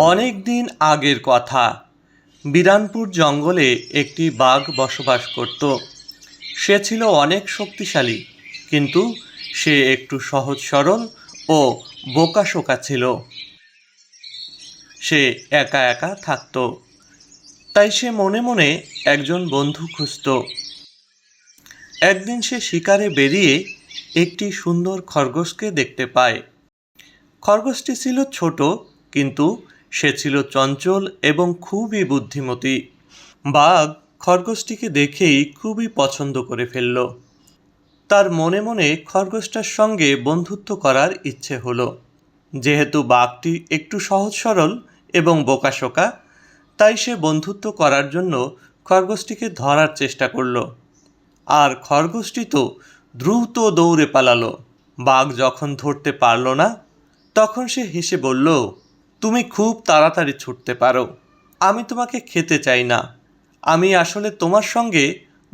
অনেক দিন আগের কথা। বিরানপুর জঙ্গলে একটি বাঘ বসবাস করত। সে ছিল অনেক শক্তিশালী, কিন্তু সে একটু সহজ সরল ও বোকাশোকা ছিল। সে একা একা থাকত। তাই সে মনে মনে একজন বন্ধু খুঁজত। একদিন সে শিকারে বেরিয়ে একটি সুন্দর খরগোশকে দেখতে পায়। খরগোশটি ছিল ছোট, কিন্তু সে ছিল চঞ্চল এবং খুবই বুদ্ধিমতী। বাঘ খরগোশটিকে দেখেই খুবই পছন্দ করে ফেলল। তার মনে মনে খরগোশটার সঙ্গে বন্ধুত্ব করার ইচ্ছে হলো। যেহেতু বাঘটি একটু সহজ সরল এবং বোকাশোকা, তাই সে বন্ধুত্ব করার জন্য খরগোশটিকে ধরার চেষ্টা করল। আর খরগোশটি তো দ্রুত দৌড়ে পালালো। বাঘ যখন ধরতে পারল না তখন সে হেসে বলল, তুমি খুব তাড়াতাড়ি ছুটতে পারো। আমি তোমাকে খেতে চাই না। আমি আসলে তোমার সঙ্গে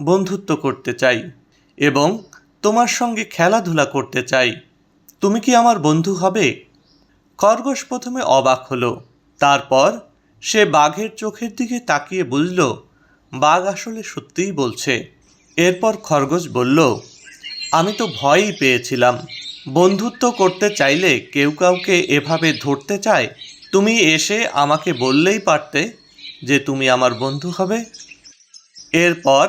বন্ধুত্ব করতে চাই এবং তোমার সঙ্গে খেলাধুলা করতে চাই। তুমি কি আমার বন্ধু হবে? খরগোশ প্রথমে অবাক হলো। তারপর সে বাঘের চোখের দিকে তাকিয়ে বুঝল, বাঘ আসলে সত্যিই বলছে। এরপর খরগোশ বলল, আমি তো ভয়ই পেয়েছিলাম। বন্ধুত্ব করতে চাইলে কেউ কাউকে এভাবে ধরতে চায়? তুমি এসে আমাকে বললেই পারতে যে তুমি আমার বন্ধু হবে। এরপর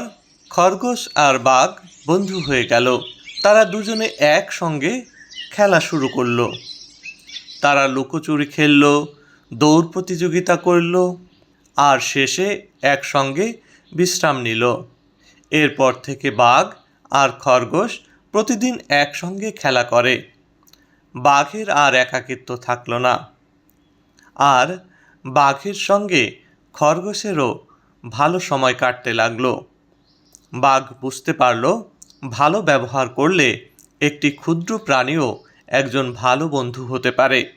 খরগোশ আর বাঘ বন্ধু হয়ে গেল। তারা দুজনে একসঙ্গে খেলা শুরু করল। তারা লুকোচুরি খেললো, দৌড় প্রতিযোগিতা করল আর শেষে একসঙ্গে বিশ্রাম নিল। এরপর থেকে বাঘ আর খরগোশ প্রতিদিন একসঙ্গে খেলা করে। বাঘের আর একাকিত্ব থাকল না। আর বাঘের সঙ্গে খরগোশেরও ভালো সময় কাটতে লাগল। বাঘ বুঝতে পারল, ভালো ব্যবহার করলে একটি ক্ষুদ্র প্রাণীও একজন ভালো বন্ধু হতে পারে।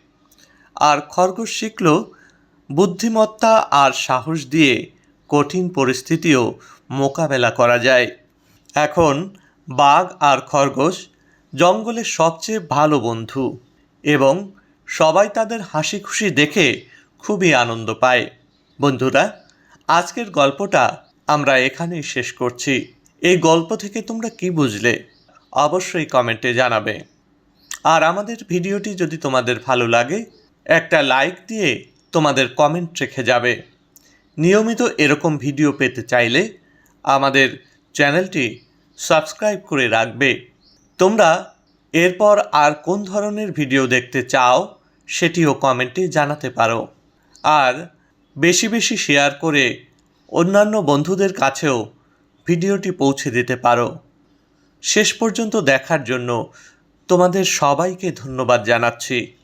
আর খরগোশ শিখল, বুদ্ধিমত্তা আর সাহস দিয়ে কঠিন পরিস্থিতিও মোকাবেলা করা যায়। এখন বাঘ আর খরগোশ জঙ্গলের সবচেয়ে ভালো বন্ধু এবং সবাই তাদের হাসি খুশি দেখে খুবই আনন্দ পায়। বন্ধুরা, আজকের গল্পটা আমরা এখানেই শেষ করছি। এই গল্প থেকে তোমরা কি বুঝলে? অবশ্যই কমেন্টে জানাবে। আর আমাদের ভিডিওটি যদি তোমাদের ভালো লাগে, একটা লাইক দিয়ে তোমাদের কমেন্ট রেখে যাবে। নিয়মিত এরকম ভিডিও পেতে চাইলে আমাদের চ্যানেলটি সাবস্ক্রাইব করে রাখবে। তোমরা এরপর আর কোন ধরনের ভিডিও দেখতে চাও, সেটিও কমেন্টে জানাতে পারো। আর বেশি বেশি শেয়ার করে অন্যান্য বন্ধুদের কাছেও ভিডিওটি পৌঁছে দিতে পারো। শেষ পর্যন্ত দেখার জন্য তোমাদের সবাইকে ধন্যবাদ জানাচ্ছি।